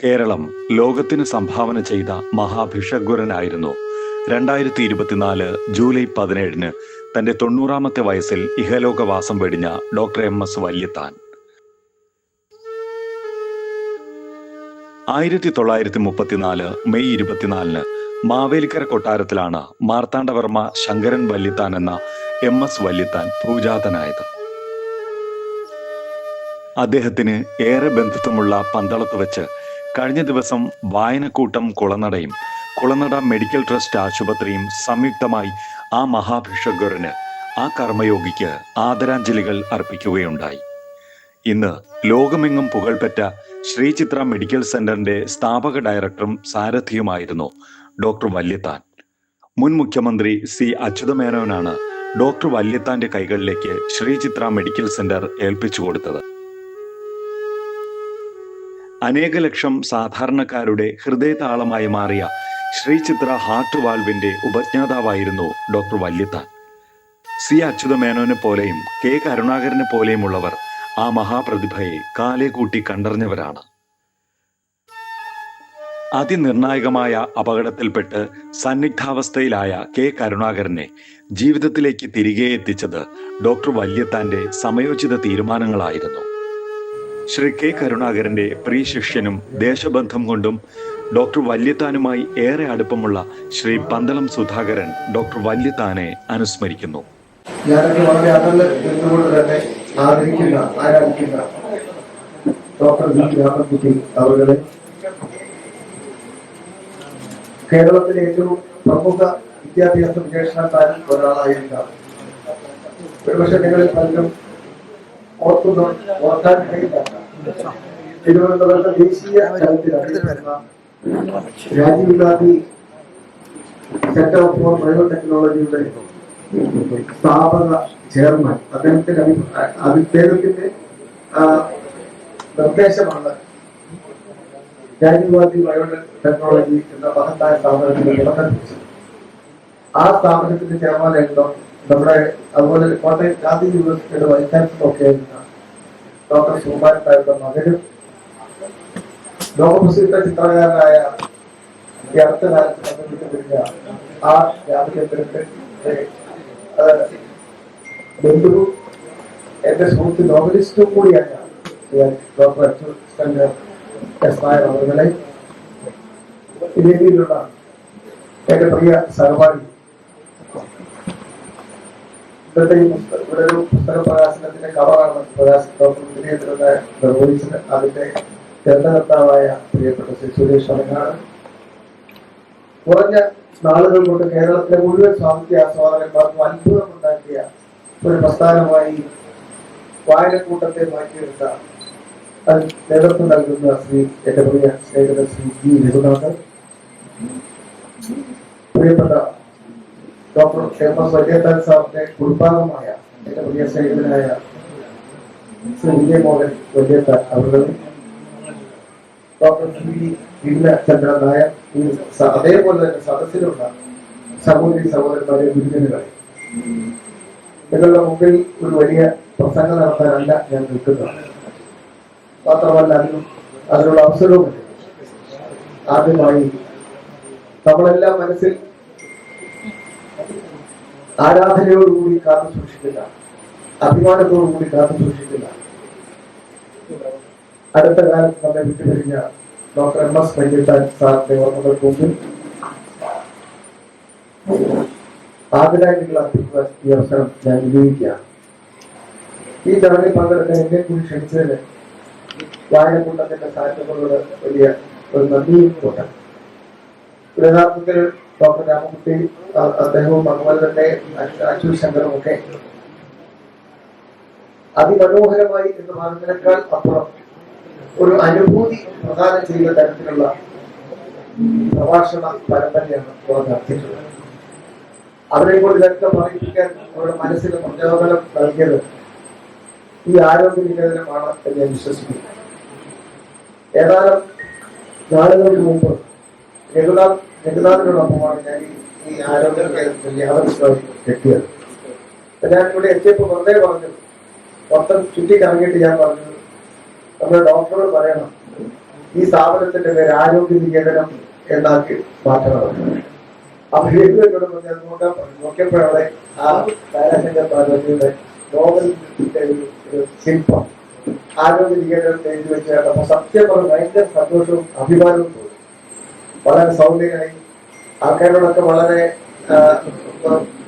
കേരളം ലോകത്തിന് സംഭാവന ചെയ്ത മഹാഭിഷഗ്വരനായിരുന്നു രണ്ടായിരത്തി ഇരുപത്തിനാല് ജൂലൈ പതിനേഴിന് തന്റെ തൊണ്ണൂറാമത്തെ വയസ്സിൽ ഇഹലോകവാസം വെടിഞ്ഞ ഡോക്ടർ എം എസ് വല്യത്താൻ. ആയിരത്തി തൊള്ളായിരത്തി മുപ്പത്തിനാല് മെയ് ഇരുപത്തിനാലിന് മാവേലിക്കര കൊട്ടാരത്തിലാണ് മാർത്താണ്ഡവർമ്മ ശങ്കരൻ വല്യത്താൻ എന്ന എം എസ് വല്യത്താൻ പൂജാതനായത് അദ്ദേഹത്തിന് ഏറെ ബന്ധുത്വമുള്ള പന്തളത്ത് വെച്ച് കഴിഞ്ഞ ദിവസം വായനക്കൂട്ടം കുളനടയും കുളനട മെഡിക്കൽ ട്രസ്റ്റ് ആശുപത്രിയും സംയുക്തമായി ആ മഹാഭിഷഗ്വരന് ആ കർമ്മയോഗിക്ക് ആദരാഞ്ജലികൾ അർപ്പിക്കുകയുണ്ടായി. ഇന്ന് ലോകമെങ്ങും പുകഴ്പെറ്റ ശ്രീചിത്ര മെഡിക്കൽ സെന്ററിന്റെ സ്ഥാപക ഡയറക്ടറും സാരഥിയുമായിരുന്നു ഡോക്ടർ വല്യത്താൻ. മുൻ മുഖ്യമന്ത്രി സി അച്യുതമേനോനാണ് ഡോക്ടർ വല്യത്താന്റെ കൈകളിലേക്ക് ശ്രീചിത്ര മെഡിക്കൽ സെന്റർ ഏൽപ്പിച്ചു കൊടുത്തത്. അനേക ലക്ഷം സാധാരണക്കാരുടെ ഹൃദയതാളമായി മാറിയ ശ്രീചിത്ര ഹാർട്ട് വാൽവിന്റെ ഉപജ്ഞാതാവായിരുന്നു ഡോക്ടർ വല്യത്താൻ. സി അച്യുതമേനോനെ പോലെയും കെ കരുണാകരനെ പോലെയുമുള്ളവർ ആ മഹാപ്രതിഭയെ കാലേ കൂട്ടി കണ്ടറിഞ്ഞവരാണ്. അതിനിർണായകമായ അപകടത്തിൽപ്പെട്ട് സന്നിഗ്ധാവസ്ഥയിലായ കെ കരുണാകരനെ ജീവിതത്തിലേക്ക് തിരികെ എത്തിച്ചത് ഡോക്ടർ വല്യത്താന്റെ സമയോചിത തീരുമാനങ്ങളായിരുന്നു. ശ്രീ കെ കരുണാകരന്റെ പ്രിയ ശിഷ്യനും ദേശബന്ധം കൊണ്ടും ഡോക്ടർ വല്യത്താനുമായി ഏറെ അടുപ്പമുള്ള ശ്രീ പന്തളം സുധാകരൻ ഡോക്ടർ വല്യത്താനെ അനുസ്മരിക്കുന്നു. ഡോക്ടർ കേരളത്തിലെ ഏറ്റവും പ്രമുഖ വിദ്യാഭ്യാസ ഗവേഷണക്കാരിൽ ഒരാളായിരുന്ന ഒരുപക്ഷെ നിങ്ങളിൽ പലരും ഓർക്കുന്ന ഓർക്കാൻ കഴിയില്ല തിരുവനന്തപുരത്തെ ദേശീയ തലത്തിൽ അറിയപ്പെടുന്ന രാജീവ് ഗാന്ധി സെന്റർ ഫോർ ബയോടെക്നോളജിയുടെ സ്ഥാപക ചെയർമാൻ അദ്ദേഹത്തിന്റെ അഭി- അദ്ദേഹത്തിന്റെ ആ, നിർദ്ദേശമാണ് രാജീവ് ഗാന്ധി ബയോ ടെക്നോളജി എന്ന മഹത്തായ സ്ഥാപനത്തിന് തുടക്കം കുറിച്ചത് ആ സ്ഥാപനത്തിന്റെ ചെയർമാനായിരുന്നു നമ്മുടെ അതുപോലെ കോട്ടയം ഗാന്ധി യൂണിവേഴ്സിറ്റിയുടെ വൈസ് ചാൻസലർ ഒക്കെ ആയിരുന്ന ഡോക്ടർ സുകുമാരൻ നായരുടെ മകനും ലോകപ്രസിദ്ധ ചിത്രകാരനായ ഈ അടുത്ത കാലത്ത് കണ്ടുപിടിക്കപ്പെട്ട ആ രാമചന്ദ്രന്റെ ബന്ധുവും എന്റെ സുഹൃത്ത് നോവലിസ്റ്റും കൂടിയാണ് ഞാൻ ഡോക്ടർ അച്യുതൻ എസ് നായർ അവരുടെ രീതിയിലുള്ള എന്റെ പ്രിയ സഹപാഠി ഇവിടെ ഒരു കവറാണ് നിർവഹിച്ചത് അതിന്റെ ഗ്രന്ഥകർത്താവായ പ്രിയപ്പെട്ട ശ്രീ സുരേഷ് അലങ്ങാട് കുറഞ്ഞ നാളുകൾ കൊണ്ട് കേരളത്തിലെ മുഴുവൻ സാഹിത്യ ആസ്വാദകന്മാർക്കും അത്ഭുതമുണ്ടാക്കിയ ഒരു പ്രസ്ഥാനമായി വായനക്കൂട്ടത്തെ മാറ്റിയെടുത്ത നേതൃത്വം നൽകുന്ന ശ്രീ എന്റെ പ്രിയ സ്നേഹിതൻ ശ്രീ ജി രഘുനാഥൻ. പ്രിയപ്പെട്ട ഡോക്ടർ ക്ഷേമ വല്യത്താൻ സാറിന്റെ കുടുംബാംഗമായ എന്റെ പ്രിയ സ്നേഹിതനായ ശ്രീ വിജയമോഹൻ വല്യത്താൻ അവരുടെ ഡോക്ടർ ശ്രീ ചന്ദ്രൻ നായർ സ- അതേപോലെ തന്നെ സദസ്സിലുള്ള സഹോദരി സഹോദരന്മാരെ ഗുരുജനുകളെ നിങ്ങളുടെ മുമ്പിൽ ഒരു വലിയ പ്രസംഗം നടത്താനല്ല ഞാൻ നിൽക്കുന്നത്. മാത്രമല്ല അതിനും അതിനുള്ള അവസരവുമില്ല. ആദ്യമായി നമ്മളെല്ലാം മനസ്സിൽ ആരാധനയോടുകൂടി കാത്തു സൂക്ഷിക്കില്ല. അഭിമാനത്തോടുകൂടി കാത്തു സൂക്ഷിക്കില്ല. അടുത്ത കാലത്ത് നമ്മെ വിട്ടുപിരിഞ്ഞ ഡോക്ടർ എം എസ് വൈകിട്ടാൻ സാറിന്റെ ഓർമ്മകൾക്ക് മുമ്പിൽ അർപ്പിക്കുവാൻ ഈ അവസരം ഞാൻ വിനിയോഗിക്കുകയാണ് ഈ ചടങ്ങിൽ പങ്കെടുക്കാൻ എന്നെ കൂടി ക്ഷണിച്ചതിന് വായനക്കൂട്ടത്തിന്റെ സാഹിത്യങ്ങളോട് വലിയ ഒരു നന്ദിയും ഉണ്ട് യഥാർത്ഥത്തിൽ ഡോക്ടർ രാമകുട്ടി അദ്ദേഹവും അതുപോലെ തന്നെ അജു ശങ്കറും ഒക്കെ. അതിമനോഹരമായി എന്ന് പറയുന്നതിനേക്കാൾ അപ്പുറം ഒരു അനുഭൂതി പ്രദാനം ചെയ്യുന്ന തരത്തിലുള്ള പ്രഭാഷണ പരമ്പരയാണ് അവരെ കൊണ്ട് ഇതൊക്കെ പറയിപ്പിക്കാൻ അവരുടെ മനസ്സിന് പ്രചോദനം നൽകിയത് ഈ ആരോഗ്യ നിവേദനമാണ് എന്ന് ഞാൻ വിശ്വസിക്കുന്നു. ഏതാനും നാളുകൾക്ക് മുമ്പ് രഘുനാഥ് രഘുനാഥിനോടൊപ്പമാണ് ഞാൻ ഇവിടെ എത്തിയപ്പോൾ വെറുതെ പറഞ്ഞു മൊത്തം ചുറ്റി കറങ്ങിയിട്ട് ഞാൻ പറഞ്ഞു നമ്മുടെ ഡോക്ടറോട് പറയണം ഈ സ്ഥാപനത്തിന്റെ പേര് ആരോഗ്യ നികേതനം എന്നാക്കി മാറ്റണം അപ്പൊ എന്നോട് പറഞ്ഞു അത് നോക്കാൻ പറഞ്ഞു. നോക്കിയപ്പോഴാണ് ആ താരാശങ്കർ പാർവതിയുടെ ഒരു ശില്പം ആരോഗ്യ നികേതനം എഴുതി വെച്ചാൽ അപ്പൊ സത്യം പറഞ്ഞു ഭയങ്കര സന്തോഷവും അഭിമാനവും തോന്നി വളരെ സൗമ്യമായി ആൾക്കാരോടൊക്കെ വളരെ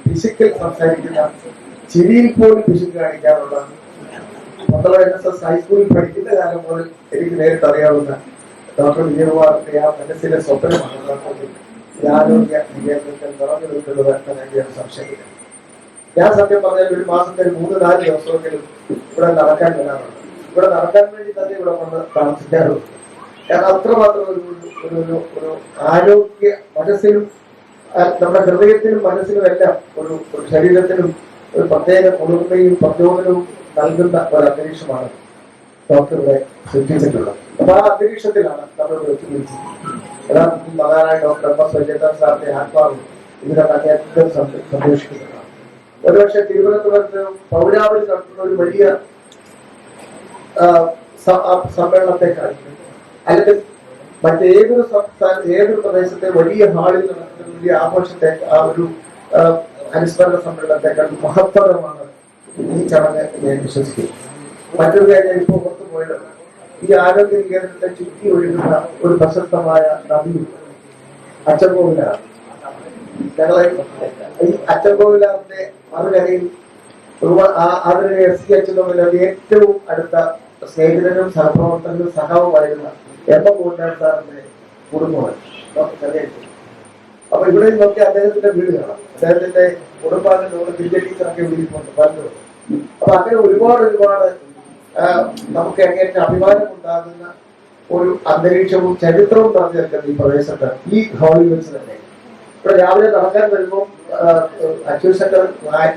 ഫിസിക്കൽ സംസാരിക്കുന്ന ചിരിയിൽ പോലും പിശുക്ക് കാണിക്കാറുള്ള പന്തളം എൻ എസ് എസ് ഹൈസ്കൂളിൽ പഠിക്കുന്ന കാലം മുതൽ എനിക്ക് നേരിട്ട് അറിയാവുന്ന ഡോക്ടർ വിജയകുമാറിന്റെ ആ മനസ്സിലെ സ്വപ്നമാണ് ആരോഗ്യ നിറഞ്ഞു നിൽക്കുന്നത് എന്ന് സംശയമില്ല ഞാൻ സത്യം പറഞ്ഞാൽ ഒരു മാസത്തിൽ മൂന്ന് നാല് ദിവസമെങ്കിലും ഇവിടെ നടക്കാൻ വരാറുണ്ട്. ഇവിടെ നടക്കാൻ വേണ്ടി തന്നെ ഇവിടെ കൊണ്ട് താമസിക്കാറുണ്ട്. കാരണം അത്രമാത്രം ഒരു ഒരു ആരോഗ്യ മനസ്സിനും നമ്മുടെ ഹൃദയത്തിനും മനസ്സിനും എല്ലാം ഒരു ഒരു ശരീരത്തിനും ഒരു പ്രത്യേക കുളിർമയും പ്രചോദനവും നൽകുന്ന ഒരു അന്തരീക്ഷമാണ് ഡോക്ടറുടെ സൃഷ്ടിച്ചിട്ടുള്ളത് അപ്പൊ ആ അന്തരീക്ഷത്തിലാണ് നമ്മൾ എത്തിയിരിക്കുന്നത് മഹാനായ ഡോക്ടർ എം എസ് വൈദ്യനാഥ് സാറിന്റെ ആത്മാവ് ഇതിനകത്ത് സന്തോ- സന്തോഷിക്കുന്നതാണ് ഒരുപക്ഷെ തിരുവനന്തപുരത്ത് പൗരാവലി നടത്തുന്ന ഒരു വലിയ സമ്മേളനത്തെക്കാൾ അല്ലെങ്കിൽ മറ്റേതൊരു സംസ്ഥാന ഏതൊരു പ്രദേശത്തെ വലിയ ഹാളിൽ നടക്കുന്ന വലിയ ആഘോഷത്തെ ആ ഒരു അനുസ്മരണ സമ്മേളനത്തെക്കാൾ മഹത്തരമാണ് ഈ ചടങ്ങ് ഞാൻ വിശ്വസിക്കുന്നു. മറ്റൊരു കാര്യം ഇപ്പോൾ പുറത്തു പോയത് ഈ ആരോഗ്യ കേന്ദ്രത്തെ ചുറ്റി ഒഴുകുന്ന ഒരു പ്രശസ്തമായ നദി അച്ചൻകോവിലാണ്. ഞങ്ങളെ ഈ അച്ചൻകോവിലാറിന്റെ മറുകരയിൽ അതിന് എസ് സി അച്യുതമില്ലാതെ ഏറ്റവും അടുത്ത സ്നേഹിതനും സഹപ്രവർത്തകനും സഹാവുമായിരുന്ന എം കൂട്ടാൻ സാറിന്റെ കുടുംബമാണ്. അപ്പൊ ഇവിടെ നോക്കി അദ്ദേഹത്തിന്റെ വീട് കാണാം. അദ്ദേഹത്തിന്റെ കുടുംബാംഗങ്ങളോട് തിരികെ ടീച്ചറൊക്കെ വിളിക്കുന്നുണ്ട് പറഞ്ഞു. അപ്പൊ അങ്ങനെ ഒരുപാട് ഒരുപാട് നമുക്ക് എങ്ങനെ അഭിമാനം ഉണ്ടാകുന്ന ഒരു അന്തരീക്ഷവും ചരിത്രവും പറഞ്ഞിരിക്കുന്ന നിൽക്കുന്ന ഈ പ്രദേശത്ത് ഈ ഹാളിൽ വെച്ച് തന്നെ ഇവിടെ രാവിലെ നടക്കാൻ വരുമ്പോൾ അച്യുശങ്കർ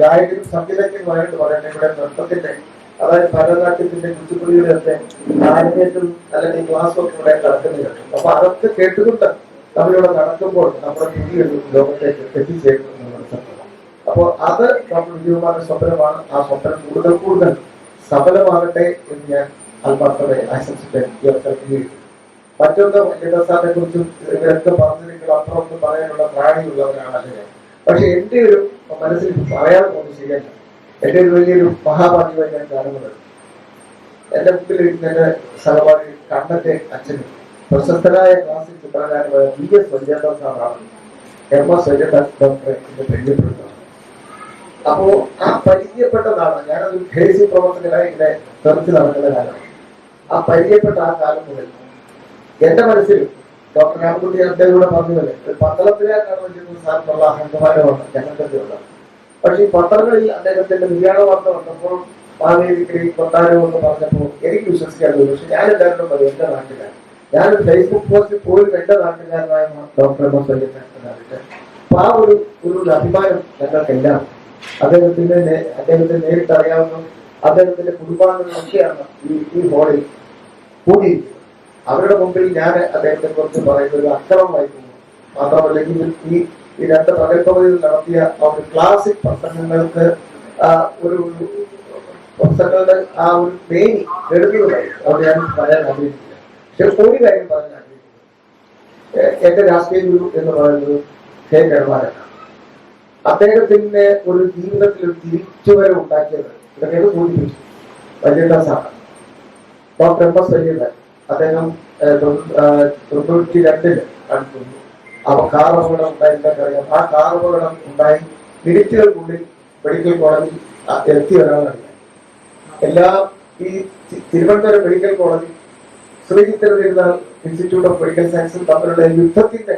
ഗായകനും സംഗീതജ്ഞനുമായിട്ട് പറയട്ടെ ഇവിടെ നൃത്തത്തിന്റെ അതായത് ഭരതനാട്യത്തിന്റെ കുച്ചിപ്പുടിയുടെ ഒക്കെ ആരംഭേറ്റും അല്ലെങ്കിൽ ക്ലാസ്സും ഒക്കെ ഇവിടെ നടക്കുന്നത് അപ്പൊ അതൊക്കെ കേട്ടുകൊണ്ട് നമ്മളിവിടെ നടക്കുമ്പോൾ നമ്മുടെ പുതിയൊരു ലോകത്തേക്ക് എത്തിച്ചേരുന്നു അപ്പോൾ അത് ഡോക്ടർ വിജയകുമാറിന്റെ സ്വപ്നമാണ്. ആ സ്വപ്നം കൂടുതൽ കൂടുതൽ സഫലമാകട്ടെ എന്ന് ഞാൻ ആത്മാർത്ഥമായി ആശംസിച്ച്. മറ്റൊന്ന് ലളിതാസാറിനെ കുറിച്ചും ഇവരൊക്കെ പറഞ്ഞതിനേക്കാൾ അപ്പുറം പറയാനുള്ള പ്രാണിയുള്ളവരാണ് അദ്ദേഹം. പക്ഷെ എന്റെ ഒരു മനസ്സിൽ പറയാൻ പോകുന്നത് ശരിയല്ല. എന്റെ ഒരു വലിയൊരു മഹാഭാഗ്യമായി ഞാൻ കാണുന്നത്. എന്റെ മുമ്പിൽ ഇരിക്കുന്ന എന്റെ സഹപാഠി കണ്ണന്റെ അച്ഛനും പ്രശസ്തനായ ക്ലാസിക് ചിത്രകാരനായ വി എസ് വല്യദാസ് സാറാണ് എം എസ് വല്യദാസ് ഡോക്ടറെ പരിചയപ്പെടുന്നത് അപ്പോ ആ പരിചയപ്പെട്ടതാണ് ഞാനത് ദേശീയ പ്രവർത്തകരായി ഇങ്ങനെ തെറിച്ച് നടക്കുന്ന കാലം. ആ പരിചയപ്പെട്ട ആ കാലം മുതൽ എന്റെ മനസ്സിൽ ഡോക്ടർ രാമകുട്ടി അദ്ദേഹം കൂടെ പറഞ്ഞതല്ലേ ഒരു പന്തളത്തിലേക്കാണ് വലിയ സാറിനുള്ള അഹങ്കമാരമാണ് ഞങ്ങൾക്ക് ഉള്ളത് പക്ഷെ ഈ പത്രങ്ങളിൽ അദ്ദേഹത്തിന്റെ നിര്യാണ വാർത്ത വന്നപ്പോൾ മാവേലിക്കരി കൊട്ടാരം എന്ന് പറഞ്ഞപ്പോൾ എനിക്ക് വിശ്വസിക്കാൻ തോന്നി പക്ഷെ ഞാൻ എല്ലാവരും പറയും എന്റെ നാട്ടുകാരൻ ഞാനൊരു ഫേസ്ബുക്ക് പോസ്റ്റിൽ പോലും എന്റെ നാട്ടുകാരനായ ഡോക്ടർ അപ്പൊ ആ ഒരു ഒരു അഭിമാനം ഞങ്ങൾക്കെല്ലാം. അദ്ദേഹത്തിന്റെ അദ്ദേഹത്തെ നേരിട്ട് അറിയാവുന്ന അദ്ദേഹത്തിന്റെ കുടുംബാംഗങ്ങളൊക്കെയാണ് ഈ ഈ ഹോളിൽ കൂടിയിരിക്കുന്നത്. അവരുടെ മുമ്പിൽ ഞാൻ അദ്ദേഹത്തെ കുറിച്ച് പറയുന്ന ഒരു അക്രമമായി പോകുന്നു മാത്രമല്ല ഈ ഈ രണ്ട് പകൽപ്പകുതിയിൽ നടത്തിയ ഒരു ക്ലാസിക് പ്രസംഗങ്ങൾക്ക് ഒരു പ്രസംഗങ്ങളുടെ ആ ഒരു പേനി എടുക്കുന്നതായി അവിടെ ഞാൻ പറയാൻ ആഗ്രഹിക്കില്ല പക്ഷെ ഒരു കാര്യം പറയാൻ ആഗ്രഹിക്കുന്നു എന്റെ രാഷ്ട്രീയ ഗുരു എന്ന് പറയുന്നത് കെ. കരുമാരനാണ് അദ്ദേഹത്തിന്റെ ഒരു ജീവിതത്തിൽ ഒരു തിരിച്ചുവരവ് ഉണ്ടാക്കിയത് ഇതൊക്കെ സൂചിപ്പിച്ചു വല്യദാസാണ് ഡോക്ടർ എം എസ് വല്യദാൻ അദ്ദേഹം തൊണ്ണൂറ്റി രണ്ടിൽ അടുത്തുന്നു അപ്പൊ കാർ അപകടം ഉണ്ടായിരുന്നറിയാം ആ കാർ അപകടം ഉണ്ടായി മിനിറ്റുകൾക്കുള്ളിൽ മെഡിക്കൽ കോളേജിൽ എത്തി ഒരാളറിയാം എല്ലാ ഈ തിരുവനന്തപുരം മെഡിക്കൽ കോളേജിൽ തിരുനാൾ ഇൻസ്റ്റിറ്റ്യൂട്ട് ഓഫ് മെഡിക്കൽ സയൻസ് തമ്മിലുള്ള യുദ്ധത്തിന്റെ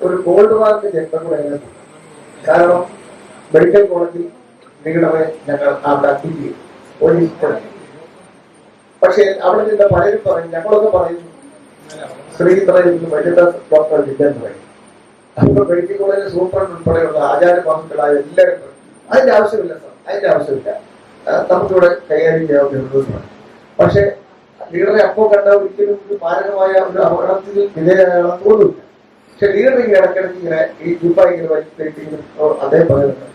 ഒരു ഗോൾഡ് വാർക്ക് ചരിത്രം കൂടെ കാരണം മെഡിക്കൽ കോളേജിൽ നിങ്ങളെ ഞങ്ങൾ അവിടെ ചെയ്യും പോലീസ് പക്ഷേ അവിടെ നിന്ന് പലരും പറയും ഞങ്ങളൊക്കെ പറയും ശ്രീചിത്ര നിന്ന് വനിതാ ഡോക്ടർ വിദ്യാന്ന് പറയും. അപ്പൊ മെഡിക്കൽ കോളേജിലെ സൂപ്രണ്ട് ഉൾപ്പെടെയുള്ള ആചാര്യമാഹങ്ങളായ എല്ലാവരും അതിന്റെ ആവശ്യമില്ല സാർ അതിന്റെ ആവശ്യമില്ല നമുക്കിവിടെ കൈകാര്യം ചെയ്യാവുന്ന പക്ഷെ ലീഡറെ അപ്പോ കണ്ട ഒരിക്കലും ഒരു മാരകമായ ഒരു അപകടത്തിൽ വിധേയനാണെന്ന് തോന്നുന്നില്ല പക്ഷെ ലീഡർ ഇങ്ങനെ ഇടയ്ക്കിടയ്ക്ക് ഇങ്ങനെ ഈ ജൂപ്പ ഇങ്ങനെ വലിച്ചിട്ട് ഇങ്ങനെ അദ്ദേഹം പറയുന്നുണ്ട്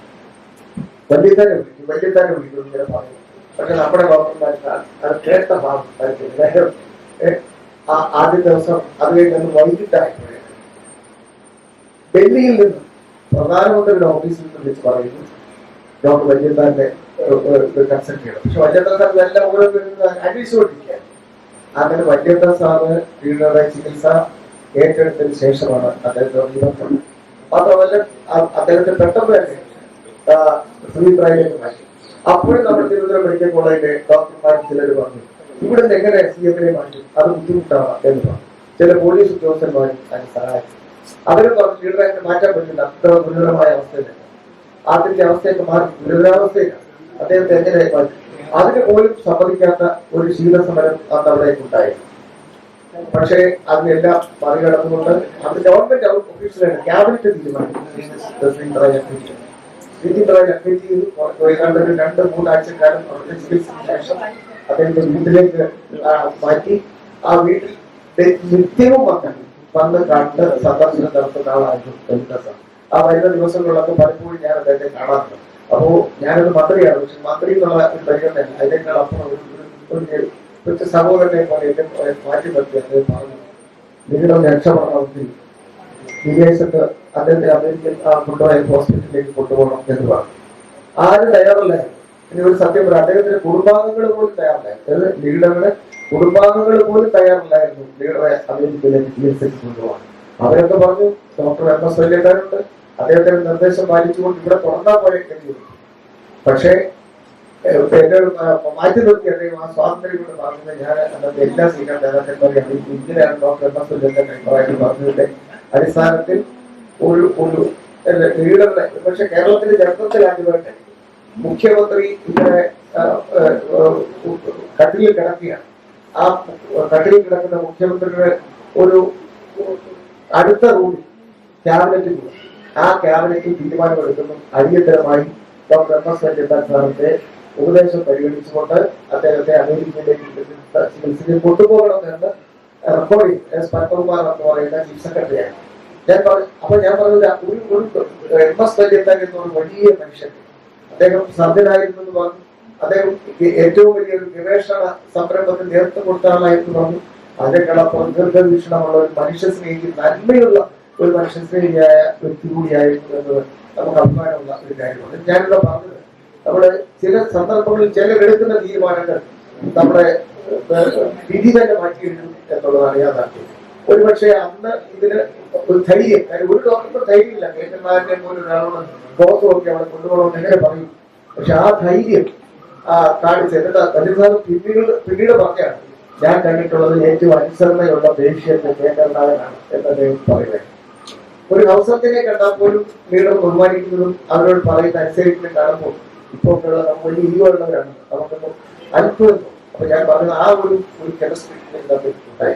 വല്യത്താനെ വിളിക്കും വല്യത്താനെ വിളിക്കും ഇങ്ങനെ പറയും പക്ഷെ നമ്മുടെ ഡോക്ടർമാർക്ക് അത് കേട്ട ഭാഗം ആദ്യ ദിവസം അത് കഴിഞ്ഞ് വൈകിട്ടായപ്പോഴേ ഡൽഹിയിൽ നിന്ന് പ്രധാനമന്ത്രിയുടെ ഓഫീസിൽ നിന്ന് വിളിച്ച് പറയുന്നു. ഡോക്ടർ വല്യത്താന്റെ കൺസൾട്ട് ചെയ്യണം. പക്ഷെ വല്യത്താൻ സാർ എല്ലാം ഓരോ അങ്ങനെ വല്യത്താൻ സാറ് വീടുകളുടെ ചികിത്സ ഏറ്റെടുത്തതിന് ശേഷമാണ് അദ്ദേഹത്തെ നിബന്ധന മാത്രമല്ല അദ്ദേഹത്തിന് അദ്ദേഹത്തെ പെട്ടെന്ന് തന്നെ ആ, ശ്രീപ്രായിലേക്ക് മാറ്റി. അപ്പോഴും നമ്മുടെ തിരുവനന്തപുരം മെഡിക്കൽ കോളേജിലെ ഡോക്ടർമാർ ചിലർ പറഞ്ഞു ഇവിടെ നിന്ന് എങ്ങനെ സി എമ്മിനെ മാറ്റി? അത് ബുദ്ധിമുട്ടാണ് എന്ന് പറഞ്ഞു. ചില പോലീസ് ഉദ്യോഗസ്ഥന്മാരും അതിന് സഹായിച്ചു. അവരും പറഞ്ഞു ലീഡറെ മാറ്റാൻ പറ്റില്ല. അത്ര ഗുരുതരമായ അവസ്ഥയിലാണ് ആദ്യത്തെ അവസ്ഥയൊക്കെ മാറി. ഗുരുതരാവസ്ഥയിലാണ് അദ്ദേഹത്തെ എങ്ങനെ അതിന് പോലും സമ്മതിക്കാത്ത ഒരു ശീതസമരം അന്ന് അവിടെ ഉണ്ടായി പക്ഷേ അതിനെല്ലാം മറികടന്നുകൊണ്ട് അത് ഗവൺമെന്റ് ഒഫീഷ്യലാണ് ക്യാബിനറ്റ് തീരുമാനിച്ചു. ശ്രീജിത്രാജ് അഡ്മിറ്റ് ചെയ്തു. ഏതാണ്ട് ഒരു രണ്ട് മൂന്നാഴ്ചക്കാലം അവരുടെ ചികിത്സയ്ക്ക് ശേഷം അദ്ദേഹത്തെ വീട്ടിലേക്ക് മാറ്റി. ആ വീട്ടിൽ നിത്യവും വന്ന്. വന്ന് കണ്ട് സന്ദർശനം നടത്തുന്ന ആളായിരുന്നു ലളിത ആ വരുന്ന ദിവസങ്ങളിലൊക്കെ പലപ്പോഴും ഞാൻ അദ്ദേഹത്തെ കാണാറുണ്ട്. അപ്പോ ഞാനൊരു മന്ത്രിയാണ്. പക്ഷെ മന്ത്രി എന്നുള്ള ഒരു പരിഗണന അതിനേക്കാൾ അപ്പുറം ഒരു കൊച്ചു സഹോദരനെ പോലെ എന്നെ മാറ്റി നിർത്തി അദ്ദേഹം പറഞ്ഞു. നിങ്ങളുടെ രക്ഷപ്പെടണമെങ്കിൽ വിദേശത്ത് അദ്ദേഹത്തെ അമേരിക്കൻ ആ, കൊണ്ടുപോയ ഹോസ്പിറ്റലിലേക്ക് കൊണ്ടുപോകണം എന്ന് പറഞ്ഞു. ആരും തയ്യാറല്ലായിരുന്നു. ഇനി ഒരു സത്യം പറയാം. അദ്ദേഹത്തിന്റെ കുടുംബാംഗങ്ങൾ പോലും തയ്യാറില്ലായിരുന്നു ലീഡറുടെ കുടുംബാംഗങ്ങൾ പോലും തയ്യാറില്ലായിരുന്നു ലീഡറെ അമേരിക്കയിലേക്ക് കൊണ്ടുപോകാൻ അവരൊക്കെ പറഞ്ഞു ഡോക്ടർ എം എസ് വല്യക്കാരുണ്ട്. അദ്ദേഹത്തിന്റെ നിർദ്ദേശം പാലിച്ചുകൊണ്ട് ഇവിടെ തുറന്നാൽ പോലെ കഴിയും പക്ഷേ എന്നെ മാറ്റി നിർത്തി അദ്ദേഹം ആ സ്വാതന്ത്ര്യം കൊണ്ട് പറഞ്ഞത് ഞാൻ അന്നത്തെ എല്ലാ സീനിയർ ഇങ്ങനെയാണ് ഡോക്ടർ എം എസ് വല്യക്കാരൻ അഭിപ്രായം പറഞ്ഞതിന്റെ അടിസ്ഥാനത്തിൽ ഒരു ഒരു ലീഡറുടെ പക്ഷെ കേരളത്തിന്റെ ചരിത്രത്തിലാദ്യമായിട്ട് മുഖ്യമന്ത്രി ഇങ്ങനെ കട്ടിലിൽ കിടക്കുകയാണ്. ആ കട്ടിലിൽ കിടക്കുന്ന മുഖ്യമന്ത്രിയുടെ ഒരു അടുത്ത റൂമിൽ ക്യാബിനറ്റിൽ. ആ ക്യാബിനറ്റിൽ തീരുമാനമെടുക്കുന്നു. അടിയന്തരമായി ഡോക്ടർ എം എസ് വെങ്കട്ടാൻ സാറിന്റെ ഉപദേശം പരിഗണിച്ചുകൊണ്ട് അദ്ദേഹത്തെ അമേരിക്കയിലേക്ക് ചികിത്സ- ചികിത്സയ്ക്ക് കൊണ്ടുപോകണമെന്ന് റെക്കോർഡ് ചെയ്തു. എസ്. പത്മകുമാർ എന്ന് പറയുന്ന ചീഫ് സെക്രട്ടറിയാണ്. ഞാൻ പറഞ്ഞു അപ്പൊ ഞാൻ പറഞ്ഞത് ഒരു ഒരു എം. എസ്. എന്ന് എന്നൊരു വലിയ മനുഷ്യൻ അദ്ദേഹം സന്ധ്യനായിരുന്നു എന്ന് പറഞ്ഞു. അദ്ദേഹം ഏറ്റവും വലിയൊരു ഗവേഷണ സംരംഭത്തിന് നേതൃത്വം കൊടുത്ത ആളായിരുന്നു പറഞ്ഞു അതിനേക്കാളപ്പുറം ദീർഘവീക്ഷണമുള്ള ഒരു മനുഷ്യ സ്നേഹി നന്മയുള്ള ഒരു മനുഷ്യ സ്നേഹിയായ വ്യക്തി കൂടിയായിരുന്നു എന്നത് നമുക്ക് അഭിമാനമുള്ള ഒരു കാര്യമാണ്. ഞാനിവിടെ പറഞ്ഞത് നമ്മുടെ ചില സന്ദർഭങ്ങളിൽ ചില എടുക്കുന്ന തീരുമാനങ്ങൾ നമ്മുടെ വിധി തന്നെ മാറ്റിയെടുക്കും എന്നുള്ളതാണ് യാഥാർത്ഥ്യം. ഒരുപക്ഷെ അന്ന് ഇതിന് ഒരു ധൈര്യം കാര്യം ഒരു ഡോക്ടർക്ക് ധൈര്യമില്ല. കേന്ദ്രനാഥനെ പോലെ ഒരാളോട് ബോധം നോക്കി അവിടെ കൊണ്ടുപോകണമെന്ന് എങ്ങനെ പറയും? പക്ഷെ ആ ധൈര്യം ആ കാണിച്ച് എന്നിട്ട് വല്യസാറ് പിന്നീട് പിന്നീട് പറഞ്ഞാണ് ഞാൻ കണ്ടിട്ടുള്ളത് ഏറ്റവും അനുസരണയുള്ള ദേശീയത്തെ കേന്ദ്രനാഥനാണ് എന്ന് അദ്ദേഹം പറയുന്നത്. ഒരു അവസരത്തിനെ കണ്ടാൽ പോലും ലീഡർ ബഹുമാനിക്കുന്നതും അവരോട് പറയുന്ന അനുസരിക്കുന്നതും കാണുമ്പോൾ ഇപ്പോൾ നമ്മൾ വലിയ ഉള്ളവരാണ്. നമുക്കൊന്നും അത്ഭുതം അപ്പൊ ഞാൻ പറഞ്ഞത് ആ ഒരു ഒരു കെമിസ്ട്രി ഉണ്ടായി